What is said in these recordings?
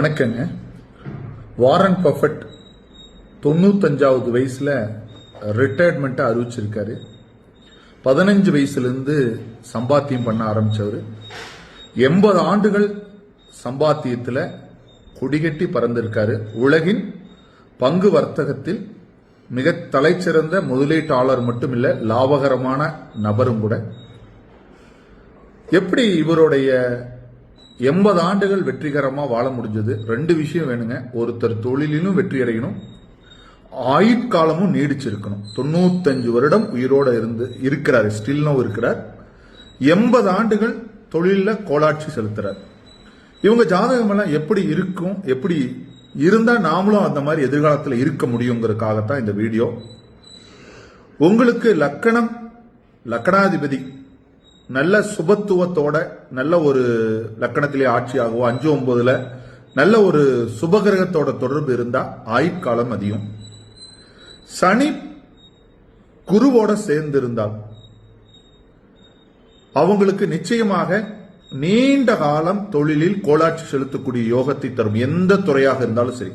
வணக்கங்க. Warren Buffett தொண்ணூத்தஞ்சாவது வயசுல ரிட்டையர்மெண்ட்டை அறிவிச்சிருக்காரு. பதினஞ்சு வயசுலேருந்து சம்பாத்தியம் பண்ண ஆரம்பிச்சவர். எண்பது ஆண்டுகள் சம்பாத்தியத்தில் கொடிகட்டி பறந்திருக்காரு. உலகின் பங்கு வர்த்தகத்தில் மிக தலைச்சிறந்த முதலீட்டாளர் மட்டும் இல்லை லாபகரமான நபரும் கூட. எப்படி இவருடைய எண்பது ஆண்டுகள் வெற்றிகரமாக வாழ முடிஞ்சது. ரெண்டு விஷயம் வேணுங்க. ஒருத்தர் தொழிலிலும் வெற்றி அடையணும். ஆயுட்காலமும் நீடிச்சிருக்கணும். தொண்ணூத்தஞ்சு வருடம் உயிரோட இருந்து இருக்கிறார். ஸ்டில்னும் இருக்கிறார். எண்பது ஆண்டுகள் தொழிலில் கோலாட்சி செலுத்துறார். இவங்க ஜாதகமெல்லாம் எப்படி இருக்கும் எப்படி இருந்தால் நாமளும் அந்த மாதிரி எதிர்காலத்தில் இருக்க முடியுங்கிறதுக்காகத்தான் இந்த வீடியோ. உங்களுக்கு லக்கணம் லக்கணாதிபதி நல்ல சுபத்துவத்தோட நல்ல ஒரு லக்கணத்திலே ஆட்சியாகவோ அஞ்சு ஒன்பதுல நல்ல ஒரு சுபகிரகத்தோட தொடர்பு இருந்தா ஆயுட்காலம் அதிகம். சனி குருவோட சேர்ந்து இருந்தால் அவங்களுக்கு நிச்சயமாக நீண்ட காலம் தொழிலில் கோலாட்சி செலுத்தக்கூடிய யோகத்தை தரும். எந்த துறையாக இருந்தாலும் சரி.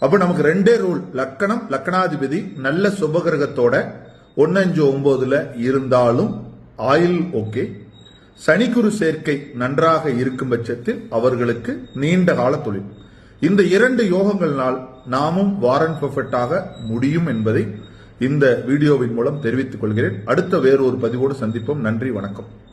அப்ப நமக்கு ரெண்டே ரூல். லக்கணம் லக்கணாதிபதி நல்ல சுபகிரகத்தோட ஒன்னு அஞ்சு ஒன்பதுல இருந்தாலும் ஆயில் ஓகே. சனி குரு சேர்க்கை நன்றாக இருக்கும் பட்சத்தில் அவர்களுக்கு நீண்ட கால தொழில். இந்த இரண்டு யோகங்கள்னால் நாமும் வாரன் பர்ஃபெக்டாக முடியும் என்பதை இந்த வீடியோவின் மூலம் தெரிவித்துக் கொள்கிறேன். அடுத்த வேறொரு பதிவோடு சந்திப்போம். நன்றி வணக்கம்.